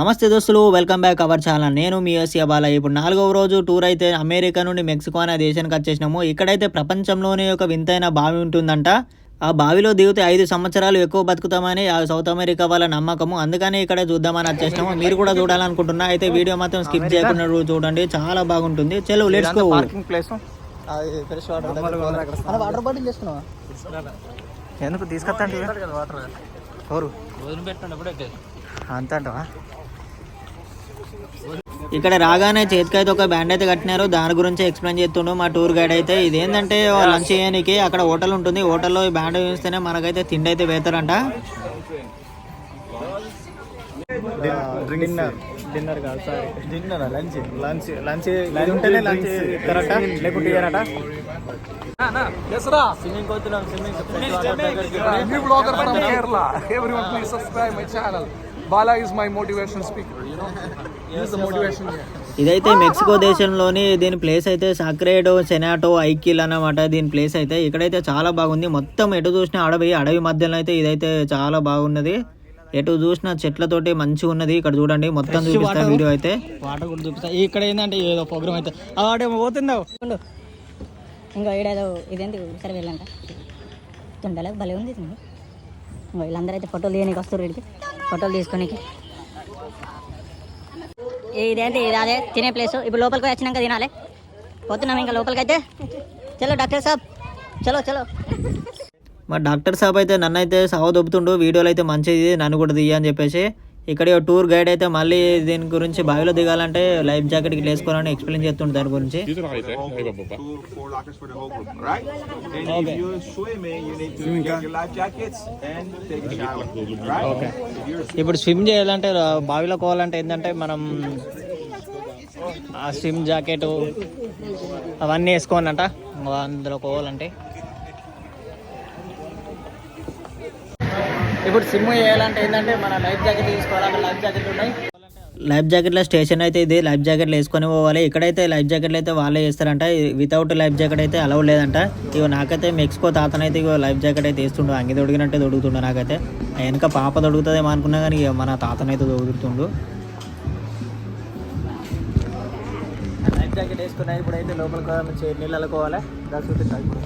నమస్తే దోస్తులు welcome back our channel నేను మీ ఎస్ఏ బాల ఇప్పుడు నాలుగవ రోజు టూర్ అయితే అమెరికా నుండి మెక్సికో అనే దేశానికి వచ్చేసినాము. ఇక్కడైతే ప్రపంచంలోనే ఒక వింతైన బావి ఉంటుందంట. ఆ బావిలో దిగితే ఐదు సంవత్సరాలు ఎక్కువ బతుకుతామని ఆ సౌత్ అమెరికా వాళ్ళ నమ్మకము. అందుకని ఇక్కడ చూద్దామని వచ్చేసినాము. మీరు కూడా చూడాలనుకుంటున్నా. అయితే వీడియో మాత్రం స్కిప్ చేయకుండా చూడండి. చాలా బాగుంటుంది. చలో లెట్స్ గో వాటర్ బాటిల్ ఎందుకు అంత అంటవా? ఇక్కడ రాగానే చేతికైతే ఒక బ్యాండ్ అయితే కట్టినారు. దాని గురించి ఎక్స్ప్లెయిన్ చేస్తుండు మా టూర్ గైడ్ అయితే. ఇదేంటంటే లంచ్ చేయడానికి అక్కడ హోటల్ ఉంటుంది. హోటల్లో ఈ బ్యాండ్ చూస్తేనే మనకైతే తిండి అయితే వేస్తారంట. డిన్నర్ డిన్నర్ కాదు sorry dinner lunch lunch lunch ఉంటేనే లంచ్ ఇస్తారట లేకుంటే ఇయ్యారట? స్విమ్మింగ్ పోతున్నాం new blogger from Kerala. Everyone please subscribe my channel. Bala is my motivation ఇదైతే మెక్సికో దేశంలోని దీని ప్లేస్ అయితే సాక్రేడో సెనాటో ఐకిల్ అన్నమాట దీని ప్లేస్ అయితే. ఇక్కడైతే చాలా బాగుంది. మొత్తం ఎటు చూసిన అడవి అడవి మధ్యలో అయితే ఇదైతే చాలా బాగున్నది. ఎటు చూసిన చెట్లతోటి మంచిగా ఉన్నది. ఇక్కడ చూడండి మొత్తం చూపిస్తా వీడియో అయితే. వాటర్ కూడా చూపిస్తా. ఇక్కడ ఏంటంటే ఏదో ప్రోగ్రామ్ అయితే. ఆడేమో పోతుందావు ఉండు. ఇంకా ఈడేదో ఇదేంటి? సరే వెళ్ళంట. తుండలకు భలే ఉంది. ఇంకో వీళ్ళందరూ అయితే ఫోటోలు తీయడానికి వస్తారు వీడికి ఫోటోలు తీసుకోనికి. ఇదేంటి ఇది అదే తినే ప్లేస్ ఇప్పుడు లోపలికి వచ్చినాక తినాలి. పోతున్నాం ఇంకా లోపలికి అయితే చలో డాక్టర్ సాబ్. చలో చలో. మా డాక్టర్ సాబ్ అయితే నన్ను అయితే సావ దొబ్బుతుండు. వీడియోలు అయితే మంచిది. నన్ను కూడా దియ్య అని చెప్పేసి. ఇక్కడ టూర్ గైడ్ అయితే మళ్ళీ దీని గురించి బావిలో దిగాలంటే లైఫ్ జాకెట్కి వేసుకోవాలని ఎక్స్ప్లెయిన్ చేస్తుంది దాని గురించి. ఇప్పుడు స్విమ్ చేయాలంటే బావిలో పోవాలంటే ఏంటంటే మనం ఆ స్విమ్ జాకెట్ అవన్నీ వేసుకోవాలంట. అందులో పోవాలంటే ఇప్పుడు స్విమ్ చేయాలంటే ఏంటంటే మన లైఫ్ జాకెట్ తీసుకోవాలి అక్కడ లైఫ్ జాకెట్ ఉన్నాయి. లైఫ్ జాకెట్ల స్టేషన్ అయితే ఇది. లైఫ్ జాకెట్లు వేసుకొని పోవాలి. ఇక్కడైతే లైఫ్ జాకెట్లు అయితే వాళ్ళే చేస్తారంట. వితౌట్ లైఫ్ జాకెట్ అయితే అలవ్ లేదంట. ఇగో నాకైతే మెక్సికో తాతనైతే ఇగో లైఫ్ జాకెట్ అయితే వేస్తుండు. అంగి తొడిగినట్టే తొడుగుతుండు నాకైతే. వెనక పాప తొడుగుతుందేమో అనుకున్నా కానీ ఇక మన తాతనైతే తొడుగుతుండు లైఫ్ జాకెట్ వేసుకున్నా ఇప్పుడైతే లోపలికి నీళ్ళలో పోవాలి. దాని చూపిస్తాను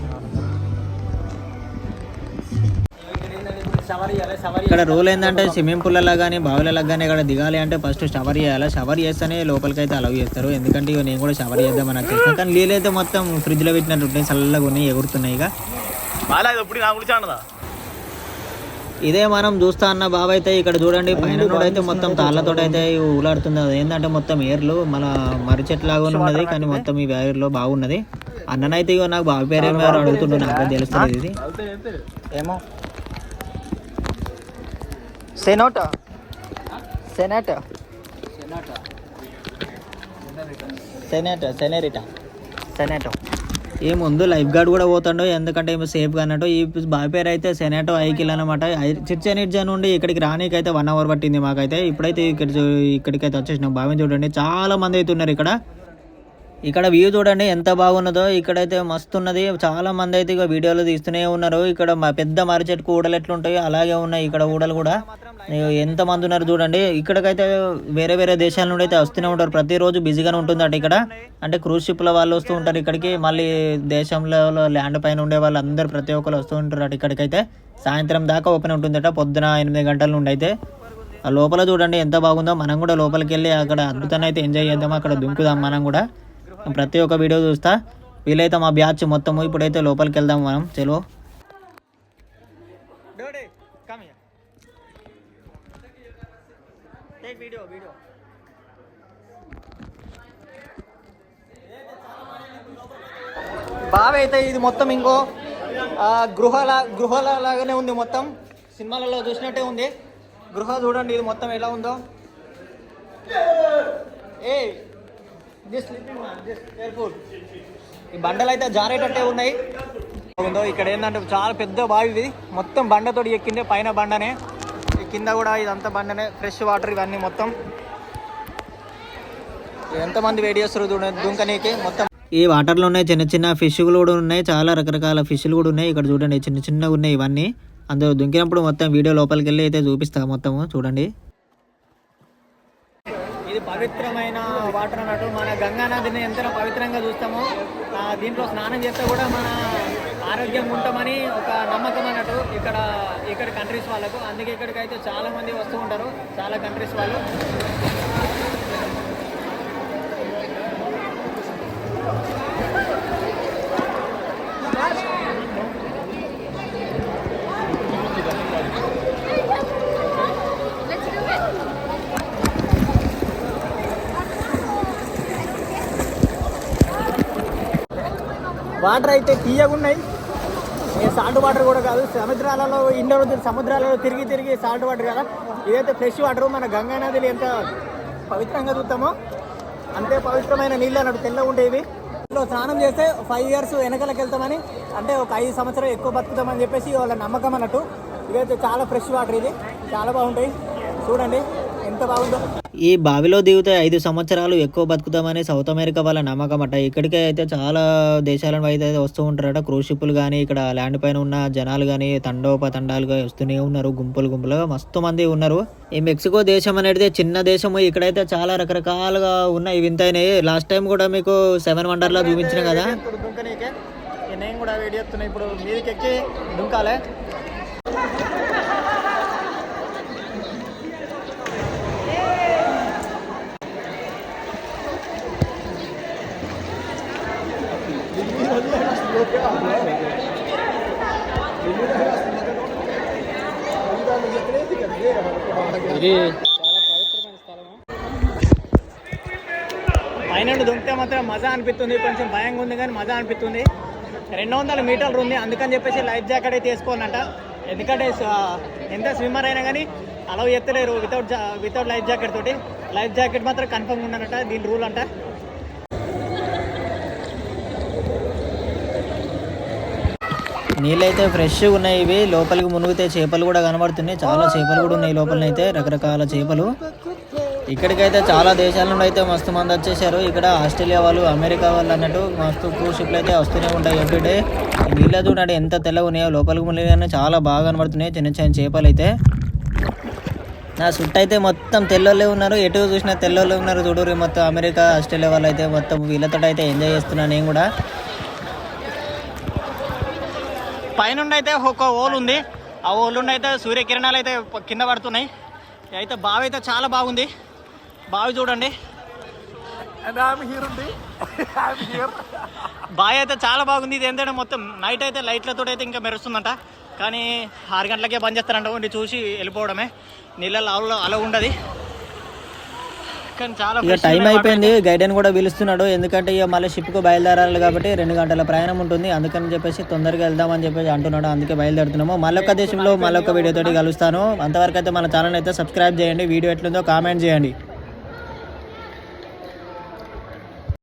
ఇక్కడ రూల్ ఏంటంటే స్విమ్మింగ్ పూల్లో కానీ బావిలలో కానీ ఇక్కడ దిగాలి అంటే ఫస్ట్ షవర్ చేయాలి? షవర్ చేస్తేనే లోపలికి అయితే అలవ్ చేస్తారు. ఎందుకంటే ఇక నేను కూడా షవర్ చేద్దామని వచ్చేసాను కానీ నీళ్ళు అయితే మొత్తం ఫ్రిడ్జ్లో పెట్టినట్టు ఉంటాయి చల్లగా ఉన్నాయి ఎగురుతున్నాయి ఇక. ఇదే మనం చూస్తా అన్న బాబు అయితే ఇక్కడ చూడండి పైన అయితే మొత్తం తాళ్ళతో అయితే ఊలాడుతుంది. అది ఏంటంటే మొత్తం ఏర్లు మన మర్రి చెట్టు లాగా ఉన్నది కానీ మొత్తం ఈ వేర్లో బాగున్నది అన్ననైతే ఇగో నాకు బావి పేరు అడుగుతుండు నాకు తెలుస్తుంది ఇది. ఏమో. సెనోట. సెనట. సెనేట సెనేరిట. సెనేటో. ఏ ముందు లైఫ్ గార్డ్ కూడా పోతాడో ఎందుకంటే ఏమో సేఫ్గా అన్నట్టు. ఈ బావి పేరు అయితే సెనేటో ఐకిల్ అనమాట చిర్చనిర్జా నుండి ఇక్కడికి రానీకి అయితే వన్ అవర్ పట్టింది మాకైతే. ఇప్పుడైతే ఇక్కడ ఇక్కడికైతే వచ్చేసినాం. బావిని చూడండి. చాలా మంది అయితే ఉన్నారు ఇక్కడ. ఇక్కడ వ్యూ చూడండి ఎంత బాగున్నదో. ఇక్కడైతే మస్తు ఉన్నది చాలా మంది అయితే ఇక వీడియోలు తీస్తూనే ఉన్నారు. ఇక్కడ పెద్ద మర్రి చెట్టుకు ఊడలు ఎట్లుంటాయి అలాగే ఉన్నాయి ఇక్కడ ఊడలు కూడా. ఎంత మంది ఉన్నారు చూడండి. ఇక్కడికైతే వేరే వేరే దేశాల నుండి అయితే వస్తూనే ఉంటారు. ప్రతిరోజు బిజీగానే ఉంటుందట ఇక్కడ. అంటే క్రూజ్ షిప్ల వాళ్ళు వస్తూ ఉంటారు ఇక్కడికి. మళ్ళీ దేశంలో ల్యాండ్ పైన ఉండే వాళ్ళు అందరూ ప్రతి ఒక్కరు వస్తూ ఉంటారు ఇక్కడికైతే. సాయంత్రం దాకా ఓపెన్ ఉంటుందట. పొద్దున ఎనిమిది గంటల నుండి అయితే. ఆ లోపల చూడండి ఎంత బాగుందో. మనం కూడా లోపలికి వెళ్ళి అక్కడ అద్భుతాన్ని అయితే ఎంజాయ్ చేద్దాం. అక్కడ దుంకుదాం మనం కూడా. ప్రతి ఒక్క వీడియో చూస్తా. వీలైతే మా బ్యాచ్ మొత్తము ఇప్పుడైతే లోపలికి వెళ్దాం మనం. చలో. బావి అయితే ఇది మొత్తం ఇంకో గృహాల గృహాల లాగానే ఉంది మొత్తం. సినిమాలలో చూసినట్టే ఉంది. గృహ చూడండి ఇది మొత్తం ఎలా ఉందో. ఏ ఈ బండలు అయితే జారేటట్టే ఉన్నాయి. ఉందో ఇక్కడ ఏంటంటే చాలా పెద్ద బావి ఇది. మొత్తం బండతోటి ఎక్కిందే పైన బండనే. ఈ కింద కూడా ఇదంతా బండనే ఫ్రెష్ వాటర్ ఇవన్నీ మొత్తం. ఎంతమంది వేడి చేస్తారు చూడండి దుంకనీకి? మొత్తం. ఈ వాటర్లో ఉన్నాయి చిన్న చిన్న ఫిష్ కూడా ఉన్నాయి. చాలా రకరకాల ఫిష్లు కూడా ఉన్నాయి. ఇక్కడ చూడండి చిన్న చిన్నగా ఉన్నాయి ఇవన్నీ. అందులో దుంకినప్పుడు మొత్తం వీడియో లోపలికి వెళ్ళి అయితే చూపిస్తా మొత్తము. చూడండి. పవిత్రమైన వాటర్ అన్నట్టు మన గంగా నదిని ఎంత పవిత్రంగా చూస్తామో. దీంట్లో స్నానం చేస్తే కూడా మన ఆరోగ్యంగా ఉంటామని ఒక నమ్మకం అన్నట్టు ఇక్కడ ఇక్కడ కంట్రీస్ వాళ్ళకు. అందుకే ఇక్కడికైతే చాలామంది చాలా మంది వస్తూ ఉంటారు చాలా కంట్రీస్ వాళ్ళు. వాటర్ అయితే తీయగున్నాయి. సాల్ట్ వాటర్ కూడా కాదు. సముద్రాలలో ఇండోర్ సముద్రాలలో తిరిగి తిరిగి సాల్ట్ వాటర్ కదా. ఇదైతే ఫ్రెష్ వాటర్ మన గంగా ఎంత పవిత్రంగా చూస్తామో అంతే పవిత్రమైన నీళ్ళు అన్నట్టు తెల్లగా ఉండేవి ఇందులో స్నానం చేస్తే ఫైవ్ ఇయర్స్ వెనకలకి వెళ్తామని అంటే ఒక ఐదు సంవత్సరం ఎక్కువ బతుకుతామని చెప్పేసి వాళ్ళ నమ్మకం అన్నట్టు. ఇదైతే చాలా ఫ్రెష్ వాటర్ ఇది. చాలా బాగుంటాయి. చూడండి. ఈ బావిలో దిగితే ఐదు సంవత్సరాలు ఎక్కువ బతుకుతామని సౌత్ అమెరికా వాళ్ళ నమ్మకం అట. ఇక్కడికే అయితే చాలా దేశాల అయితే వస్తూ ఉంటారట. క్రూజ్ షిప్పులు కానీ ఇక్కడ ల్యాండ్ పైన ఉన్న జనాలు కానీ తండోపతండాలుగా వస్తూనే ఉన్నారు. గుంపులు గుంపులుగా మస్తు మంది ఉన్నారు. ఈ మెక్సికో దేశం అనేది చిన్న దేశము. ఇక్కడైతే చాలా రకరకాలుగా ఉన్నాయి. వింతైనాయి లాస్ట్ టైం కూడా మీకు సెవెన్ వండర్లా చూపించిన కదా. నేను కూడా వేడి ఇప్పుడు మీదకి ఎక్కి దుంకాలే. పైన దుంకితే మాత్రం మజా అనిపిస్తుంది. కొంచెం భయంగా ఉంది కానీ మజా అనిపిస్తుంది. రెండు వందల మీటర్లు ఉంది. అందుకని చెప్పేసి లైఫ్ జాకెట్ అయితే వేసుకోనంట ఎందుకంటే ఎంత స్విమ్మర్ అయినా కానీ అలవ్ ఎత్తలేరు వితౌట్ వితౌట్ లైఫ్ జాకెట్ తోటి. లైఫ్ జాకెట్ మాత్రం కన్ఫర్మ్ ఉండనట దీని రూల్ అంట. నీళ్ళైతే ఫ్రెష్గా ఉన్నాయి ఇవి. లోపలికి మునిగితే చేపలు కూడా కనబడుతున్నాయి. చాలా చేపలు కూడా ఉన్నాయి లోపలనైతే రకరకాల చేపలు. ఇక్కడికైతే చాలా దేశాల నుండి అయితే మస్తు మంది వచ్చేసారు. ఇక్కడ ఆస్ట్రేలియా వాళ్ళు అమెరికా వాళ్ళు అన్నట్టు మస్తు క్రూజ్ షిప్లు అయితే వస్తూనే ఉంటాయి ఎవ్రీడే నీళ్ళ చూడండి ఎంత తెల్లగా ఉన్నాయో. లోపలికి మునిగానే చాలా బాగా కనబడుతున్నాయి. చిన్న చిన్న చేపలు అయితే నా చుట్టూ అయితే మొత్తం తెల్లోళ్ళే ఉన్నారు. ఎటు చూసినా తెల్లోళ్ళే ఉన్నారు. చూడరు మొత్తం అమెరికా ఆస్ట్రేలియా వాళ్ళు అయితే మొత్తం వీళ్ళతో అయితే ఎంజాయ్ చేస్తున్నాను నేను కూడా. పైనుండి అయితే ఒక ఓల్ ఉంది. ఆ ఓల్ అయితే సూర్యకిరణాలు అయితే కింద పడుతున్నాయి. అయితే బావి అయితే చాలా బాగుంది. బావి చూడండి. బావి అయితే చాలా బాగుంది. ఇది ఏంటంటే మొత్తం నైట్ అయితే లైట్లతో అయితే ఇంకా మెరుస్తుందంట. కానీ ఆరు గంటలకే బంద్ చేస్తారంట. ఉండి చూసి వెళ్ళిపోవడమే. నీళ్ళలో అలా ఉండదు. ఇక టైం అయిపోయింది. గైడెన్ కూడా పిలుస్తున్నాడు. ఎందుకంటే ఇక మళ్ళీ షిప్కు బయలుదేరాలి కాబట్టి రెండు గంటల ప్రయాణం ఉంటుంది. అందుకని చెప్పేసి తొందరగా వెళ్దామని చెప్పేసి అంటున్నాడు. అందుకే బయలుదేరుతున్నాము. మళ్ళొక దేశంలో మళ్ళొక వీడియోతోటి కలుస్తాను. అంతవరకు అయితే మన ఛానల్ అయితే సబ్స్క్రైబ్ చేయండి. వీడియో ఎట్లుందో కామెంట్ చేయండి.